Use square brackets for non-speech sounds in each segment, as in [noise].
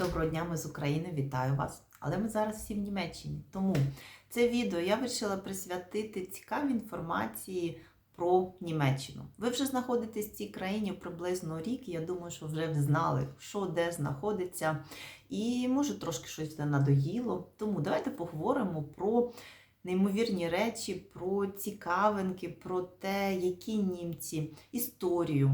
Доброго дня, ми з України, вітаю вас! Але ми зараз всі в Німеччині. Тому це відео я вирішила присвятити цікавій інформації про Німеччину. Ви вже знаходитесь в цій країні приблизно рік. Я думаю, що вже знали, що де знаходиться, і може трошки щось надоїло. Тому давайте поговоримо про неймовірні речі, про цікавинки, про те, які німці, історію.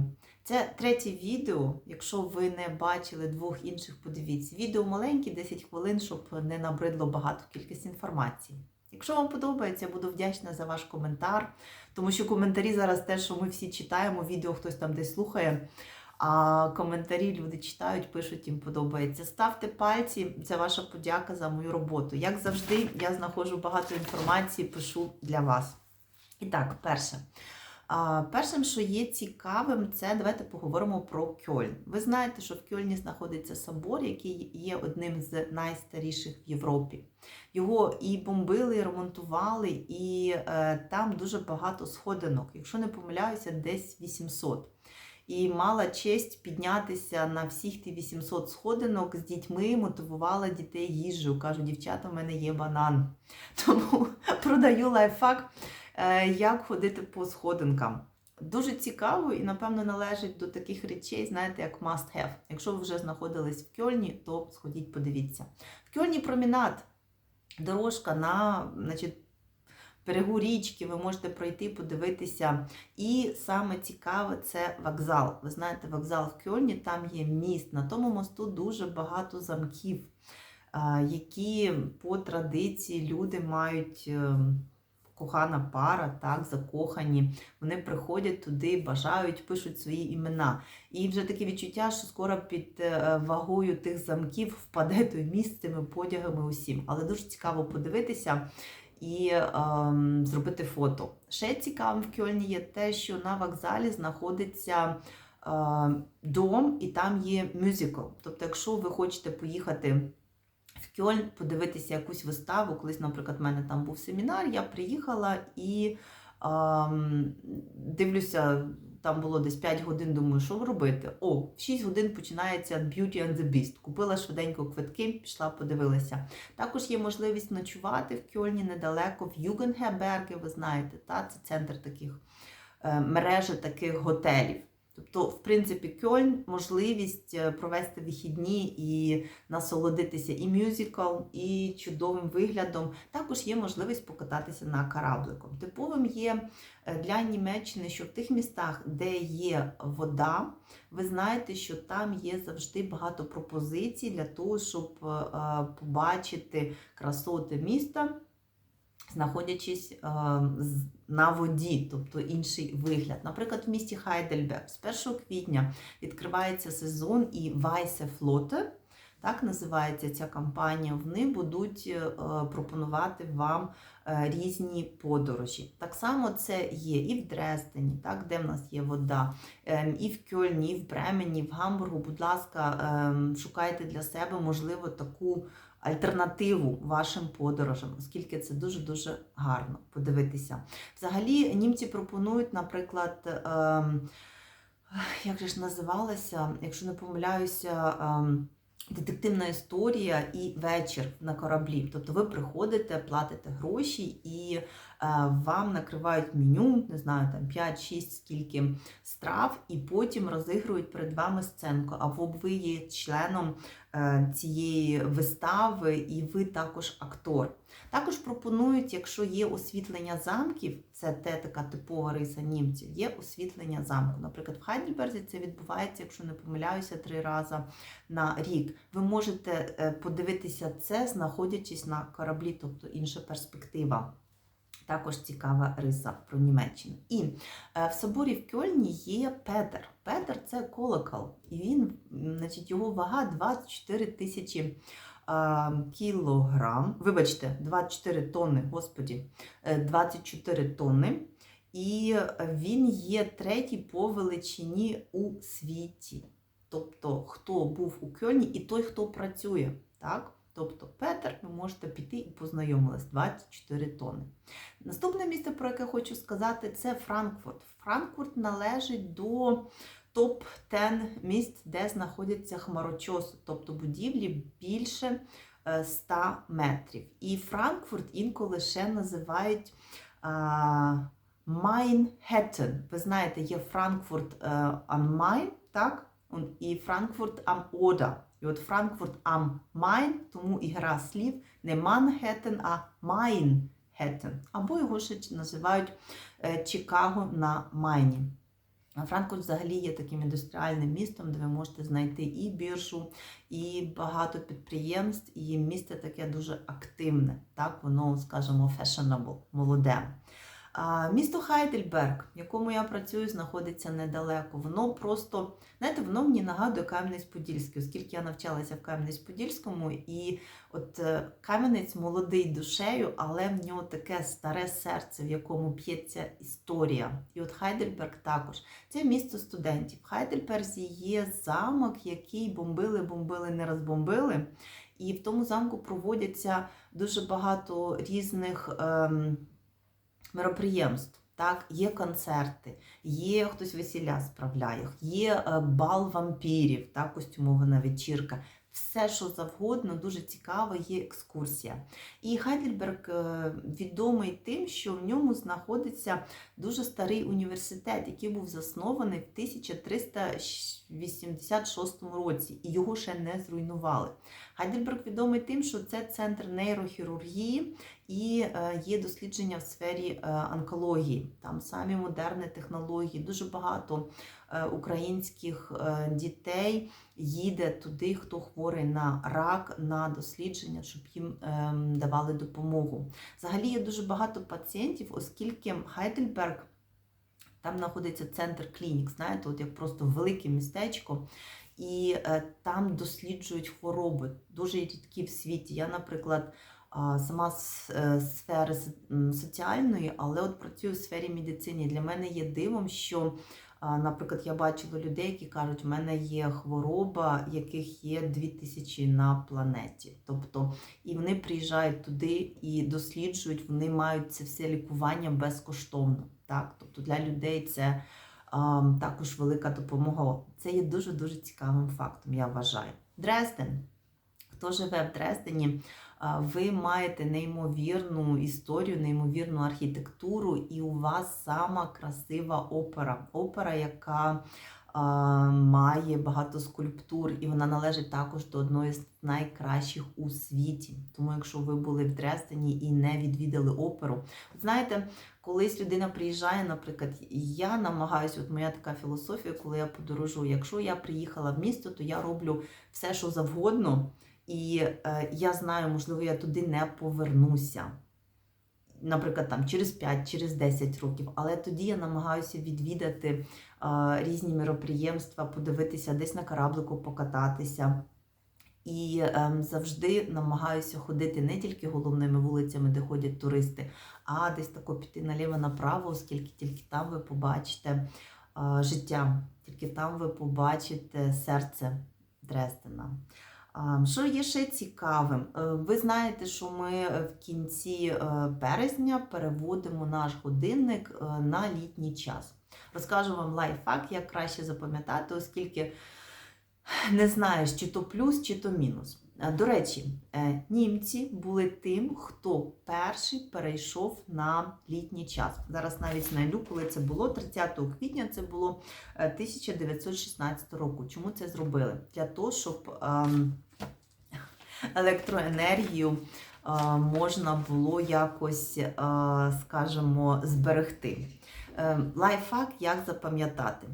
Це третє відео. Якщо ви не бачили двох інших, подивіться. Відео маленьке, 10 хвилин, щоб не набридло багато кількість інформації. Якщо вам подобається, буду вдячна за ваш коментар, тому що коментарі зараз те, що ми всі читаємо, відео хтось там десь слухає. А коментарі люди читають, пишуть, їм подобається. Ставте пальці, це ваша подяка за мою роботу. Як завжди, я знаходжу багато інформації, пишу для вас. І так, перше. Першим, що є цікавим, це давайте поговоримо про Кьольн. Ви знаєте, що в Кьольні знаходиться собор, який є одним з найстаріших в Європі. Його і бомбили, і ремонтували, і е, там дуже багато сходинок. Якщо не помиляюся, десь 800. І мала честь піднятися на всіх ті 800 сходинок з дітьми, мотивувала дітей їжею. Кажу, дівчата, в мене є банан. [laughs] Тому продаю лайфхак. Е, як ходити по сходинкам. Дуже цікаво і, напевно, належить до таких речей, знаєте, як must have. Якщо ви вже знаходились в Кьольні, то сходіть, подивіться. В Кьольні промінат, дорожка на значить, берегу річки, ви можете пройти, подивитися. І саме цікаве це вокзал. Ви знаєте, вокзал в Кьольні, там є міст. На тому мосту дуже багато замків, які по традиції люди мають. Ем, кохана пара, так, закохані. Вони приходять туди, бажають, пишуть свої імена. І вже таке відчуття, що скоро під е, вагою тих замків впаде той міст з цими подягами усім. Але дуже цікаво подивитися. І е, зробити фото. Ще цікавим в Кьольні є те, що на вокзалі знаходиться е, дом, і там є мюзикл. Тобто, якщо ви хочете поїхати в Кьольн подивитися якусь виставу. Колись, наприклад, в мене там був семінар, я приїхала і ем, дивлюся, там було десь 5 годин, думаю, що робити? О, в 6 годин починається Beauty and the Beast. Купила швиденько квитки, пішла, подивилася. Також є можливість ночувати в Кьольні недалеко, в Югенхеберге, ви знаєте, та? це центр таких е, мережі таких готелів. Тобто, в принципі, Кьольн можливість е, провести вихідні і насолодитися і мюзикл, і чудовим виглядом. Також є можливість покататися на корабликом. Типовим є е, для Німеччини, що в тих містах, де є вода, ви знаєте, що там є завжди багато пропозицій для того, щоб е, побачити красоти міста знаходячись на воді, тобто інший вигляд. Наприклад, в місті Хайдельберг з 1 квітня відкривається сезон і Вайсе Флоте. Так називається ця кампанія. Вони будуть е, пропонувати вам е, різні подорожі. Так само це є і в Дрездені, так, де в нас є вода, ем, і в Кьольні, і в Бремені, і в Гамбургу. Будь ласка, ем, шукайте для себе, можливо, таку альтернативу вашим подорожам, оскільки це дуже-дуже гарно подивитися. Взагалі, німці пропонують, наприклад, ем, як же ж називалася, якщо не помиляюся, ем, детективна історія і вечір на кораблі. Тобто ви приходите, платите гроші і вам накривають меню, не знаю, там 5-6 скільки страв, і потім розігрують перед вами сценку. Або ви є членом е, цієї вистави, і ви також актор. Також пропонують, якщо є освітлення замків, це те така типова риса німців, є освітлення замку. Наприклад, в Хайдельберзі це відбувається, якщо не помиляюся, три рази на рік. Ви можете е, подивитися це, знаходячись на кораблі, тобто інша перспектива. Також цікава риса про Німеччину. І е, в соборі в Кьольні є Петер. Петер це колокол, і він, значить, його вага 24 тисячі кілограм. Вибачте, 24 тонни, господі, 24 е, тонни. І він є третій по величині у світі. Тобто, хто був у Кьольні і той, хто працює. так? Тобто Петер, ви можете піти і познайомились 24 тонни. Наступне місце, про яке хочу сказати, це Франкфурт. Франкфурт належить до топ-10 міст, де знаходяться хмарочоси, тобто будівлі більше е, 100 метрів. І Франкфурт інколи ще називають а, Майнхеттен. Ви знаєте, є Франкфурт е, am Main, так? І Франкфурт am Oder. І от Франкфурт am Main, тому і гра слів не Манхеттен, а Майнхеттен. Або його ще називають е, Чикаго на Майні. Франкфурт взагалі є таким індустріальним містом, де ви можете знайти і біржу, і багато підприємств, і місто таке дуже активне, так, воно, скажімо, fashionable, молоде. Місто Хайдельберг, в якому я працюю, знаходиться недалеко. Воно просто, знаєте, воно мені нагадує Кам'янець-Подільський, оскільки я навчалася в Кам'янець-Подільському, і от е, Кам'янець молодий душею, але в нього таке старе серце, в якому п'ється історія. І от Хайдельберг також. Це місто студентів. В Хайдельберзі є замок, який бомбили, бомбили, не розбомбили. І в тому замку проводяться дуже багато різних ем, мероприємств. Так, є концерти, є хтось весілля справляє, є е, бал вампірів, так, костюмована вечірка. Все, що завгодно, дуже цікаво, є екскурсія. І Хайдельберг е, відомий тим, що в ньому знаходиться дуже старий університет, який був заснований в 1386 році, і його ще не зруйнували. Хайдельберг відомий тим, що це центр нейрохірургії і е, є дослідження в сфері е, онкології. Там самі модерні технології, дуже багато е, українських дітей їде туди, хто хворий на рак, на дослідження, щоб їм ем, давали допомогу. Взагалі є дуже багато пацієнтів, оскільки Хайдельберг. Там знаходиться центр клінік, знаєте, от як просто велике містечко, і там досліджують хвороби, дуже рідкі в світі. Я, наприклад, сама е, сфери соціальної, але от працюю в сфері медицини. Для мене є дивом, що, наприклад, я бачила людей, які кажуть, в мене є хвороба, яких є 2000 на планеті. Тобто, і вони приїжджають туди і досліджують, вони мають це все лікування безкоштовно. Так? Тобто для людей це також велика допомога. Це є дуже-дуже цікавим фактом, я вважаю. Дрезден. Хто живе в Дрездені, ви маєте неймовірну історію, неймовірну архітектуру, і у вас сама красива опера. Опера, яка має багато скульптур, і вона належить також до одної з найкращих у світі. Тому, якщо ви були в Дрездені і не відвідали оперу, знаєте, колись людина приїжджає, наприклад, я намагаюся, от моя така філософія, коли я подорожую, якщо я приїхала в місто, то я роблю все, що завгодно. І е, я знаю, можливо, я туди не повернуся. Наприклад, там через 5, через 10 років. Але тоді я намагаюся відвідати е, різні мероприємства, подивитися, десь на кораблику покататися. І ем, завжди намагаюся ходити не тільки головними вулицями, де ходять туристи, а десь тако піти наліво-направо, оскільки тільки там ви побачите е, життя, тільки там ви побачите серце Дрездена. А, Що є ще цікавим? Е, Ви знаєте, що ми в кінці е, березня переводимо наш годинник е, на літній час. Розкажу вам лайфхак, як краще запам'ятати, оскільки не знаєш, чи то плюс, чи то мінус. Е, До речі, е, німці були тим, хто перший перейшов на літній час. Зараз навіть знайду, коли це було. 30 квітня це було е, 1916 року. Чому це зробили? Для того, щоб ем, електроенергію е, можна було якось, е, скажімо, зберегти. Е, Лайфхак, як запам'ятати.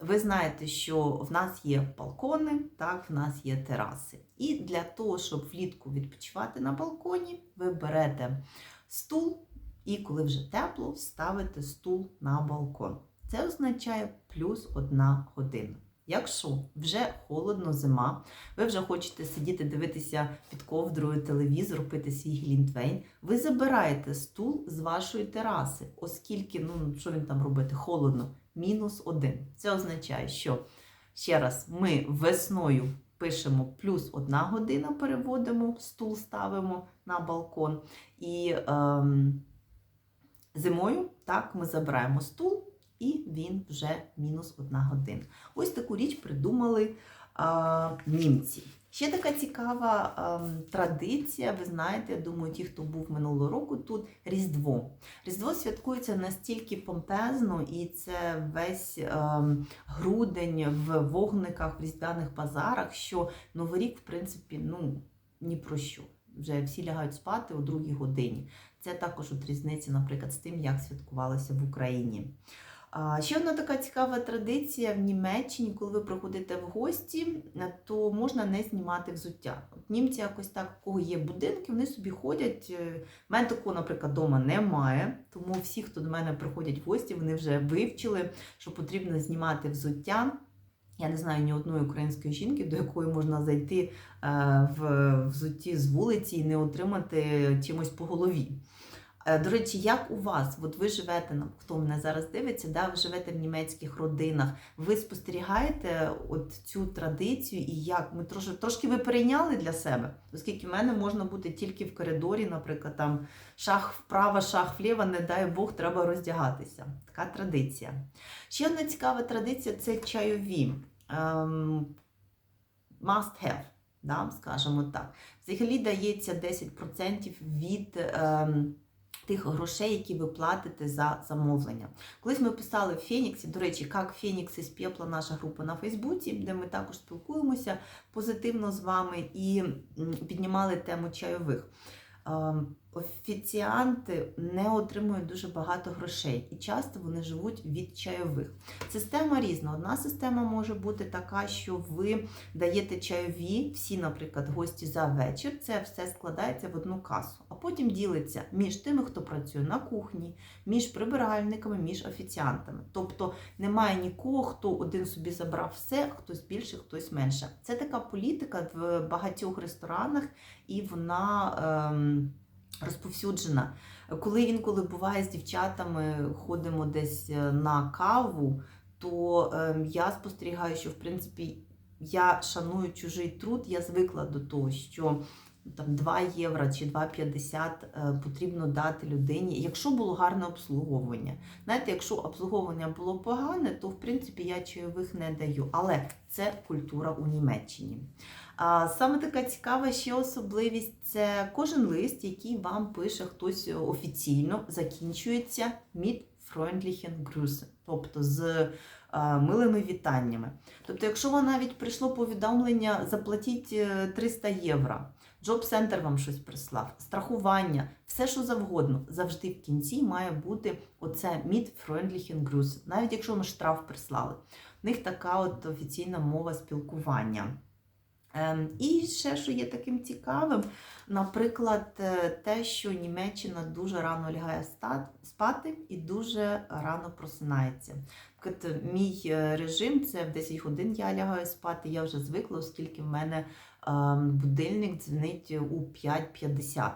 Ви знаєте, що в нас є балкони, так, в нас є тераси. І для того, щоб влітку відпочивати на балконі, ви берете стул, і коли вже тепло, ставите стул на балкон. Це означає плюс одна година. Якщо вже холодно зима, ви вже хочете сидіти, дивитися під ковдрою телевізор, пити свій глінтвейн, ви забираєте стул з вашої тераси, оскільки, ну що він там робити, холодно, мінус один. Це означає, що ще раз ми весною пишемо плюс одна година, переводимо, стул ставимо на балкон. І ем, зимою так, ми забираємо стул і він вже мінус одна година. Ось таку річ придумали а, німці. Ще така цікава ем, традиція, ви знаєте, я думаю, ті, хто був минулого року тут, Різдво. Різдво святкується настільки помпезно, і це весь ем, грудень в вогниках, в різдвяних базарах, що Новий рік, в принципі, ну ні про що. Вже всі лягають спати о другій годині. Це також от різниця, наприклад, з тим, як святкувалося в Україні. Ще одна така цікава традиція в Німеччині, коли ви приходите в гості, то можна не знімати взуття. От німці якось так, у кого є будинки, вони собі ходять. Е, в мене такого, наприклад, вдома немає. Тому всі, хто до мене приходять в гості, вони вже вивчили, що потрібно знімати взуття. Я не знаю ні одної української жінки, до якої можна зайти е, в взутті з вулиці і не отримати чимось по голові. Е, До речі, як у вас? От ви живете, ну, хто мене зараз дивиться, да, ви живете в німецьких родинах. Ви спостерігаєте от цю традицію і як? Ми трошки, трошки ви перейняли для себе, оскільки в мене можна бути тільки в коридорі, наприклад, там шах вправо, шах вліво, не дай Бог, треба роздягатися. Така традиція. Ще одна цікава традиція це чайові. Ем, must have, да, скажімо так. Взагалі дається 10% від. Ем, Тих грошей, які ви платите за замовлення. Колись ми писали в Феніксі, до речі, як Фенікс із пепла наша група на Фейсбуці, де ми також спілкуємося позитивно з вами і піднімали тему чайових. Офіціанти не отримують дуже багато грошей і часто вони живуть від чайових. Система різна. Одна система може бути така, що ви даєте чайові, всі, наприклад, гості за вечір. Це все складається в одну касу, а потім ділиться між тими, хто працює на кухні, між прибиральниками, між офіціантами. Тобто немає нікого, хто один собі забрав все, хтось більше, хтось менше. Це така політика в багатьох ресторанах, і вона. Ем, розповсюджена. Коли інколи буває з дівчатами, ходимо десь е, на каву, то ем, я спостерігаю, що в принципі я шаную чужий труд, я звикла до того, що там 2 євро чи 2,50 е, потрібно дати людині, якщо було гарне обслуговування. Знаєте, якщо обслуговування було погане, то в принципі я чайових не даю. Але це культура у Німеччині. Саме така цікава ще особливість це кожен лист, який вам пише хтось офіційно, закінчується mit freundlichen Grüßen, тобто з милими вітаннями. Тобто, якщо вам навіть прийшло повідомлення, заплатіть е, 300 євро, Джоб-центр вам щось прислав, страхування, все що завгодно, завжди в кінці має бути оце mit freundlichen Grüßen, навіть якщо вам штраф прислали. В них така от офіційна мова спілкування. Ем, І ще, що є таким цікавим, наприклад, е, те, що Німеччина дуже рано лягає спати і дуже рано просинається. Наприклад, мій е, режим це в 10 годин я лягаю спати, я вже звикла, оскільки в мене ем, будильник дзвонить у 5.50.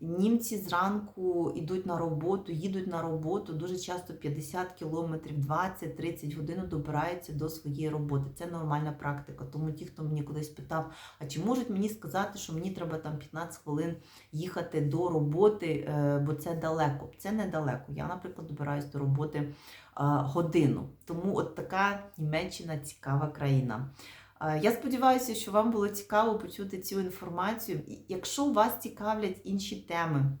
Німці зранку йдуть на роботу, їдуть на роботу дуже часто 50 кілометрів, 20-30 годин добираються до своєї роботи. Це нормальна практика. Тому ті, хто мені колись питав, а чи можуть мені сказати, що мені треба там 15 хвилин їхати до роботи, е, бо це далеко. Це недалеко. Я, наприклад, добираюсь до роботи е, годину. Тому от така Німеччина цікава країна. Я сподіваюся, що вам було цікаво почути цю інформацію. Якщо вас цікавлять інші теми,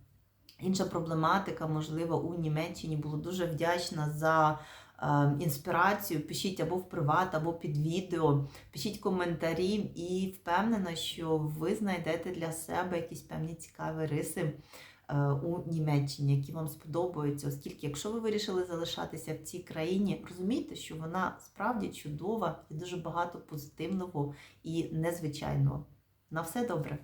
інша проблематика, можливо, у Німеччині, буду дуже вдячна за е, інспірацію. Пишіть або в приват, або під відео, пишіть коментарі і впевнена, що ви знайдете для себе якісь певні цікаві риси у Німеччині, які вам сподобаються, оскільки, якщо ви вирішили залишатися в цій країні, розумійте, що вона справді чудова і дуже багато позитивного і незвичайного. На все добре!